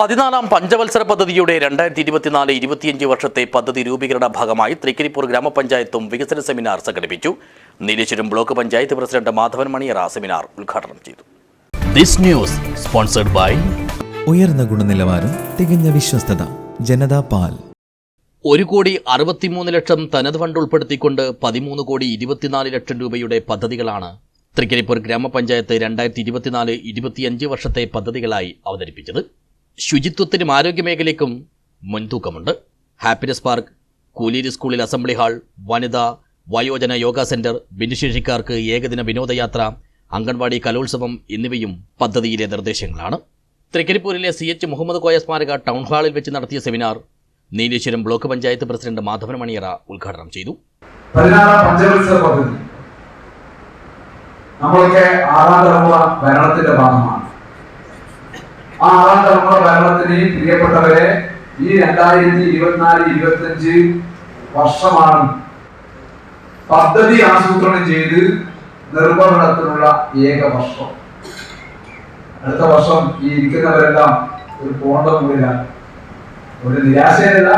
പതിനാലാം പഞ്ചവത്സര പദ്ധതിയുടെ രണ്ടായിരത്തി ഇരുപത്തിനാല് ഇരുപത്തിയഞ്ച് വർഷത്തെ പദ്ധതി രൂപീകരണ ഭാഗമായി തൃക്കരിപ്പൂർ ഗ്രാമപഞ്ചായത്തും വികസന സെമിനാർ സംഘടിപ്പിച്ചു. Nileshwaram block panchayat president Madhavan Maniyara seminar ഉദ്ഘാടനം ചെയ്തു. ദിസ് ന്യൂസ് സ്പോൺസർഡ് ബൈ ഉയർന്ന ഗുണനിലവാരം തികഞ്ഞ വിശ്വസ്തത ജനതാ പാൽ. ഒരു കോടി അറുപത്തിമൂന്ന് ലക്ഷം തനത് ഫണ്ട് ഉൾപ്പെടുത്തിക്കൊണ്ട് പതിമൂന്ന് കോടി ഇരുപത്തിനാല് ലക്ഷം രൂപയുടെ പദ്ധതികളാണ് തൃക്കരിപ്പൂർ ഗ്രാമപഞ്ചായത്ത് രണ്ടായിരത്തി ഇരുപത്തിനാല് ഇരുപത്തിയഞ്ച് വർഷത്തെ പദ്ധതികളായി അവതരിപ്പിച്ചത്. ശുചിത്വത്തിനും ആരോഗ്യമേഖലയ്ക്കും മുൻതൂക്കമുണ്ട്. ഹാപ്പിനെസ് പാർക്ക് കൂലീരി സ്കൂളിൽ അസംബ്ലി ഹാൾ വനിതാ വയോജന യോഗ സെന്റർ ഭിന്നശേഷിക്കാർക്ക് ഏകദിന വിനോദയാത്ര അംഗൻവാടി കലോത്സവം എന്നിവയും പദ്ധതിയിലെ നിർദ്ദേശങ്ങളാണ്. തൃക്കരിപ്പൂരിലെ സി എച്ച് മുഹമ്മദ് കോയ സ്മാരക ടൗൺ ഹാളിൽ വെച്ച് നടത്തിയ seminar Nileshwaram block panchayat president Madhavan Maniyara ഉദ്ഘാടനം ചെയ്തു. നമ്മളൊക്കെ ആറാം തലമുറ ഭരണത്തിന്റെ ഭാഗമാണ്. ആ ആറാം തലമുറ ഭരണത്തിന് പ്രിയപ്പെട്ടവരെ ഈ രണ്ടായിരത്തി ഇരുപത്തിനാല് ഇരുപത്തിയഞ്ച് വർഷമാണ് പദ്ധതി ആസൂത്രണം ചെയ്ത് നിർവഹണത്തിനുള്ള ഏക വർഷം. അടുത്ത വർഷം ഈ ഇരിക്കുന്നവരെല്ലാം ഒരു പോണ്ടമുള്ളിലാണ് ഒരു നിരാശയല്ല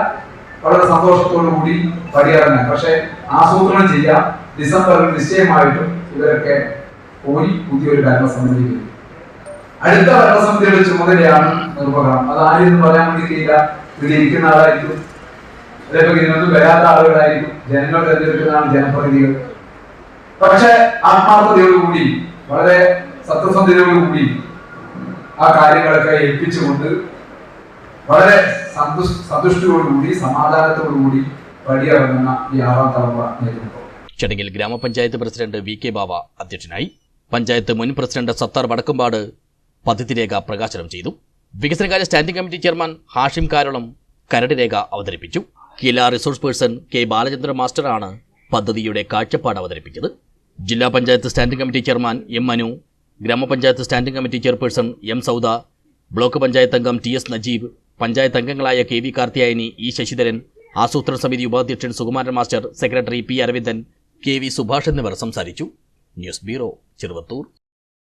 വളരെ സന്തോഷത്തോടു കൂടി പടിയിറങ്ങാൻ. പക്ഷെ ആസൂത്രണം ചെയ്യാം. ഡിസംബറിൽ നിശ്ചയമായിട്ടും ഇവരൊക്കെ പോയി പുതിയൊരു ഭരണസമിതിയിൽ അടുത്ത ഭരണസമിതിയുടെ ചുമതലയാണ് നിർവഹണം. അത് ആരെന്ന് പറയാൻ വേണ്ടിയില്ല ഇവിടെ ഇരിക്കുന്ന ആളായിരിക്കും. അതേപോലെ ഇതിനൊന്നും വരാത്ത ആളുകളായിരിക്കും. ജനങ്ങൾ തെരഞ്ഞെടുക്കുന്നതാണ് ജനപ്രതിനിധികൾ. പക്ഷെ ആത്മാർത്ഥതയോടുകൂടി വളരെ സത്യസന്ധതയോടുകൂടി ആ കാര്യങ്ങളൊക്കെ ഏൽപ്പിച്ചുകൊണ്ട് വളരെ സന്തുഷ് സന്തുഷ്ടിയോടുകൂടി സമാധാനത്തോടുകൂടി പടിയിറങ്ങുന്ന ഈ ആറാം തലമുറ നേതൃത്വം. ചടങ്ങിൽ ഗ്രാമപഞ്ചായത്ത് പ്രസിഡന്റ് വി കെ ബാബ അധ്യക്ഷനായി. പഞ്ചായത്ത് മുൻ പ്രസിഡന്റ് സത്താർ വടക്കുംപാട് പദ്ധതി രേഖ പ്രകാശനം ചെയ്തു. വികസനകാര്യ standing committee chairman Hashim Karalam കരട് രേഖ അവതരിപ്പിച്ചു. KILA resource person K Balachandra മാസ്റ്ററാണ് പദ്ധതിയുടെ കാഴ്ചപ്പാട് അവതരിപ്പിച്ചത്. ജില്ലാ panchayat standing committee chairman M Manu ഗ്രാമപഞ്ചായത്ത് standing committee chairperson M Sauda block panchayat അംഗം ടി എസ് നജീബ് പഞ്ചായത്ത് അംഗങ്ങളായ K V Karthiyayani E Sasidharan ആസൂത്രണ സമിതി ഉപാധ്യക്ഷൻ Sukumaran master secretary P Aravindan K V Subhash എന്നിവർ സംസാരിച്ചു. News bureau Cheruvathur.